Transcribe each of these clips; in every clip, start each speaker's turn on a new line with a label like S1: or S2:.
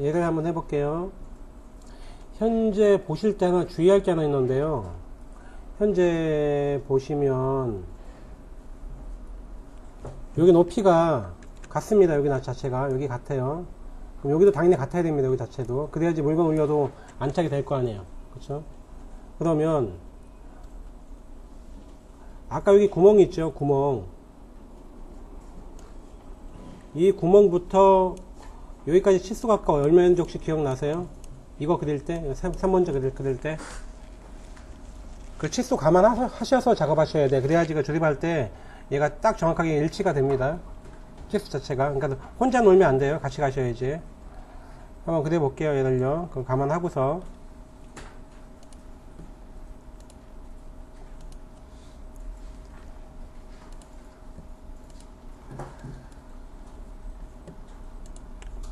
S1: 예를 한번 해볼게요. 현재 보실 때 하나 주의할 게 하나 있는데요. 현재 보시면 여기 높이가 같습니다. 여기 나 자체가 여기 같아요. 그럼 여기도 당연히 같아야 됩니다. 여기 자체도 그래야지 물건 올려도 안착이 될 거 아니에요. 그렇죠? 그러면 아까 여기 구멍이 있죠. 구멍 이 구멍부터 여기까지 치수가 아까 얼마였는지 혹시 기억나세요? 이거 그릴 때 3번째 그릴, 그릴 때 그 치수 감안하셔서 작업하셔야 돼. 그래야지 그 조립할 때 얘가 딱 정확하게 일치가 됩니다. 치수 자체가. 그러니까 혼자 놀면 안 돼요. 같이 가셔야지. 한번 그려 볼게요. 얘를요. 그럼 감안하고서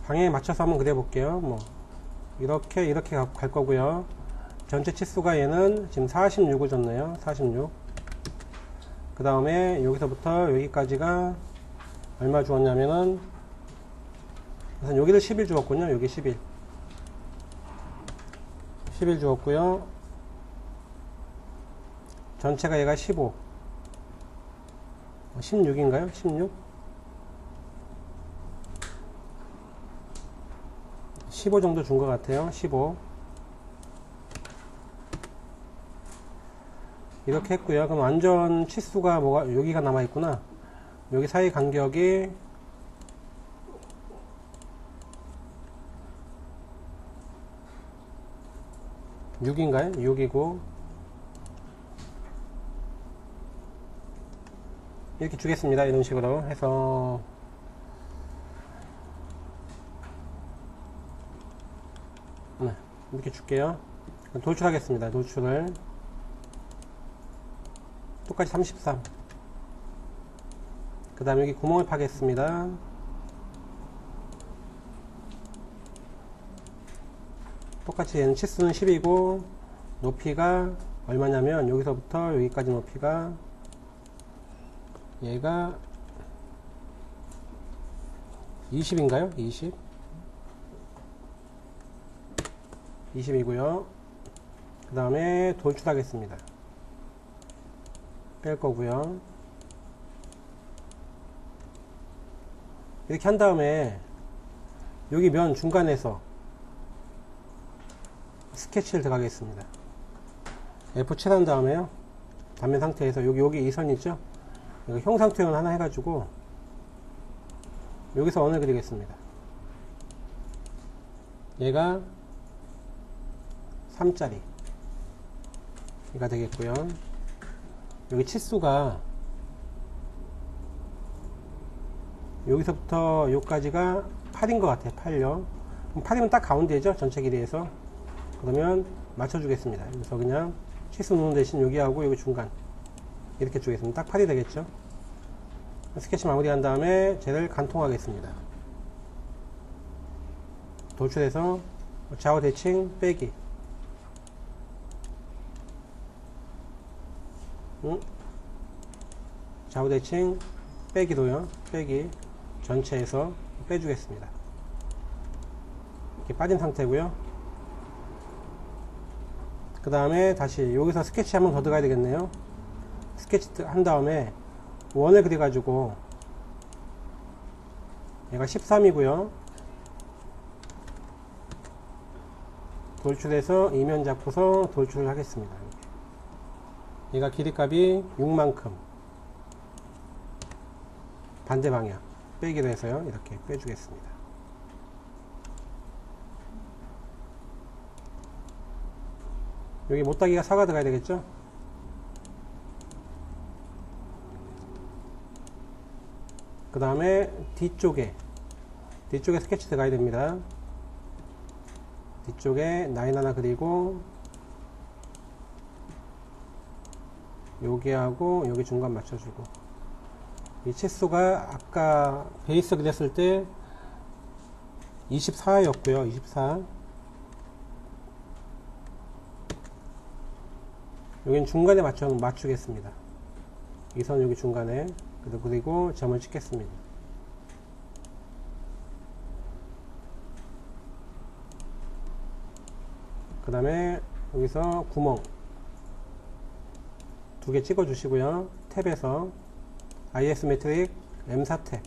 S1: 방향에 맞춰서 한번 그려 볼게요. 뭐 이렇게 이렇게 가- 갈 거고요. 전체 치수가 얘는 지금 46을 줬네요. 46. 그 다음에 여기서부터 여기까지가 얼마 주었냐면은 우선 여기를 11 주었군요. 여기 11. 11 주었고요. 전체가 얘가 15. 16인가요? 16? 15 정도 준 것 같아요. 15. 이렇게 했고요. 그럼 완전 치수가 뭐가 여기가 남아 있구나. 여기 사이 간격이 육인가요 6이고 이렇게 주겠습니다. 이런 식으로 해서 네, 이렇게 줄게요. 돌출하겠습니다. 돌출을 똑같이 33. 그 다음에 여기 구멍을 파겠습니다. 똑같이 얘는 치수는 10이고 높이가 얼마냐면 여기서부터 여기까지 높이가 얘가 20인가요? 20? 20이고요. 그 다음에 돌출하겠습니다. 뺄 거고요. 이렇게 한 다음에 여기 면 중간에서 스케치를 들어가겠습니다. F7 한 다음에요. 단면 상태에서 여기 여기 이 선 있죠? 이거 형상 표현 하나 해가지고 여기서 원을 그리겠습니다. 얘가 3짜리 이가 되겠고요. 여기 치수가 여기서부터 여기까지가 8인 것 같아요. 8요. 8이면 딱 가운데죠. 전체 길이에서. 그러면 맞춰주겠습니다. 그래서 그냥 치수 누는 대신 여기하고 여기 중간 이렇게 주겠습니다. 딱 8이 되겠죠. 스케치 마무리한 다음에 쟤를 간통하겠습니다. 돌출해서 좌우 대칭 빼기 응? 좌우 대칭 빼기도요. 빼기 전체에서 빼주겠습니다. 이렇게 빠진 상태고요. 그 다음에 다시 여기서 스케치 한 번 더 들어가야 되겠네요. 스케치 한 다음에 원을 그려가지고 얘가 13이고요. 돌출해서 이면 잡고서 돌출을 하겠습니다. 얘가 길이값이 6만큼 반대 방향 빼기로 해서요. 이렇게 빼주겠습니다. 여기 못따기가 4가 들어가야 되겠죠? 그 다음에 뒤쪽에 뒤쪽에 스케치 들어가야 됩니다. 뒤쪽에 라인 하나 그리고 여기하고 여기 중간 맞춰주고. 이 치수가 아까 베이스 그렸을 때 24였고요 24 여기는 중간에 맞춰 맞추겠습니다. 이 선 여기 중간에. 그리고 점을 찍겠습니다. 그 다음에 여기서 구멍 두 개 찍어 주시고요 탭에서 IS 매트릭 M4 탭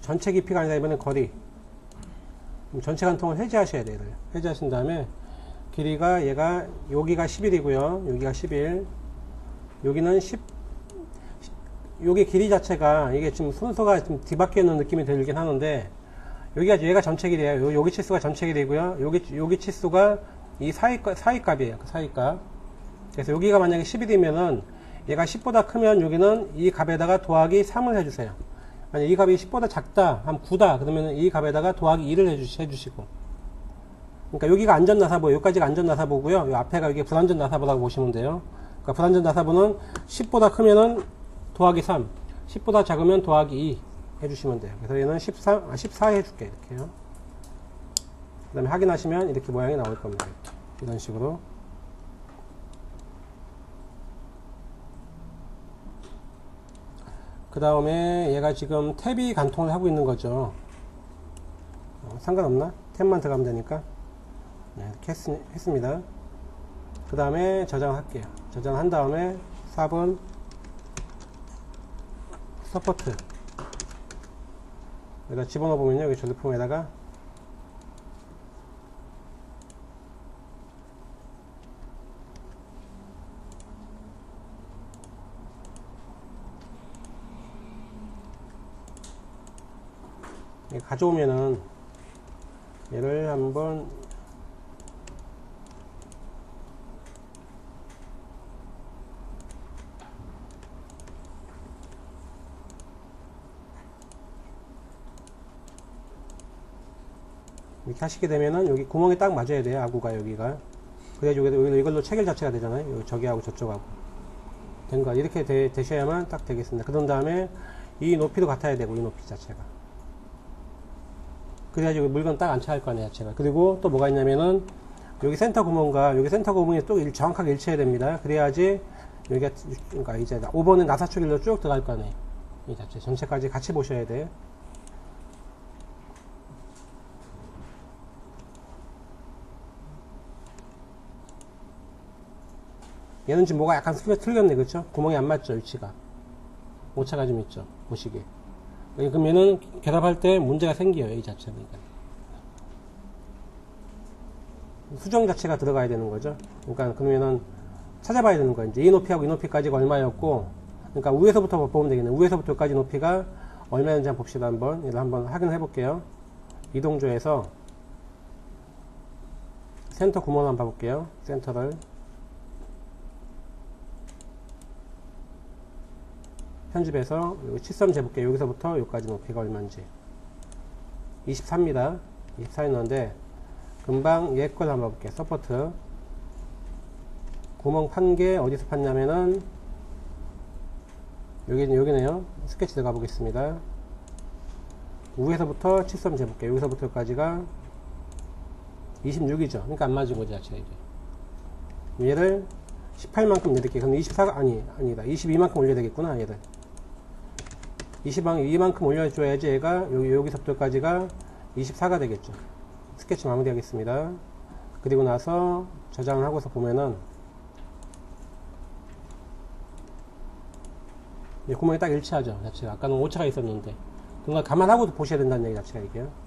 S1: 전체 깊이가 아니라 이번엔 거리 전체 관통을 해제하셔야 돼요. 해제하신 다음에 길이가 얘가 여기가 11이고요 여기가 11 여기는 10 여기 길이 자체가 이게 지금 순서가 좀 뒤바뀌어 있는 느낌이 들긴 하는데 여기가 얘가 전체 길이에요. 요, 여기 치수가 전체 길이고요. 여기 여기 치수가 이 사이 사이 값이에요. 그 사이 값. 그래서 여기가 만약에 11이면은 얘가 10보다 크면 여기는 이 값에다가 더하기 3을 해주세요. 만약 이 값이 10보다 작다, 한 9다, 그러면 이 값에다가 더하기 2를 해주, 해주시 고. 그러니까 여기가 안전 나사보, 여기까지가 안전 나사보고요. 이 앞에가 이게 불안전 나사보라고 보시면 돼요. 그러니까 불안전 나사보는 10보다 크면은 더하기 3, 10보다 작으면 더하기 2 해주시면 돼요. 그래서 얘는 13, 아, 14 해줄게, 이렇게요. 그 다음에 확인하시면 이렇게 모양이 나올 겁니다. 이런 식으로. 그 다음에 얘가 지금 탭이 간통을 하고 있는 거죠. 어, 상관없나? 탭만 들어가면 되니까. 네, 이렇게 했, 했습니다. 그 다음에 저장할게요. 저장한 다음에 4번 서포트 여기다 집어넣어 보면요 여기 전리품에다가 가져오면은 얘를 한번 이렇게 하시게 되면은 여기 구멍이 딱 맞아야 돼요 아구가 여기가. 그래야 여기 여기는 이걸로 체결 자체가 되잖아요. 여기 저기하고 저쪽하고. 된거 이렇게 되, 되셔야만 딱 되겠습니다. 그런 다음에 이 높이도 같아야 되고 이 높이 자체가 그래야지 여기 물건 딱안 차할 거 아니에요 자체가 그리고 또 뭐가 있냐면은 여기 센터 구멍과 여기 센터 구멍이 또 일- 정확하게 일치해야 됩니다 그래야지 여기가 그러니까 이제 5번은 나사축 일로 쭉 들어갈 거 아니에요 이 자체 전체까지 같이 보셔야 돼요 얘는 지금 뭐가 약간 틀렸, 틀렸네, 그쵸? 구멍이 안 맞죠, 위치가. 오차가 좀 있죠, 보시기에. 그럼 얘는 결합할 때 문제가 생겨요, 이 자체가. 그러니까. 수정 자체가 들어가야 되는 거죠. 그러니까, 그러면은 찾아봐야 되는 거예요. 이제 이 높이하고 이 높이까지가 얼마였고, 그러니까 위에서부터 보면 되겠네요. 위에서부터까지 높이가 얼마였는지 한번 봅시다, 한번. 얘를 한번 확인해 볼게요. 이동조에서 센터 구멍 한번 봐볼게요. 센터를. 편집해서 여기 칠섬 재볼게요. 여기서부터 여기까지 높이가 얼마인지 24입니다. 24에 넣었는데 금방 얘걸 한번 볼게요. 서포트 구멍 판 게 어디서 팠냐면은 여기, 여기네요. 스케치 들어가 보겠습니다. 위에서부터 칠섬 재볼게요. 여기서부터 여기까지가 26이죠. 그러니까 안 맞은 거죠, 자체 이제. 얘를 18만큼 내릴게요. 그럼 24가, 아니, 아니다. 22만큼 올려야 되겠구나, 얘를. 20만, 이만큼 올려줘야지 얘가 여기, 여기 서부터까지가 24가 되겠죠. 스케치 마무리하겠습니다. 그리고 나서 저장을 하고서 보면은 이 구멍이 딱 일치하죠. 자체가. 아까는 오차가 있었는데. 그걸 감안하고도 보셔야 된다는 얘기 자체가 이게요.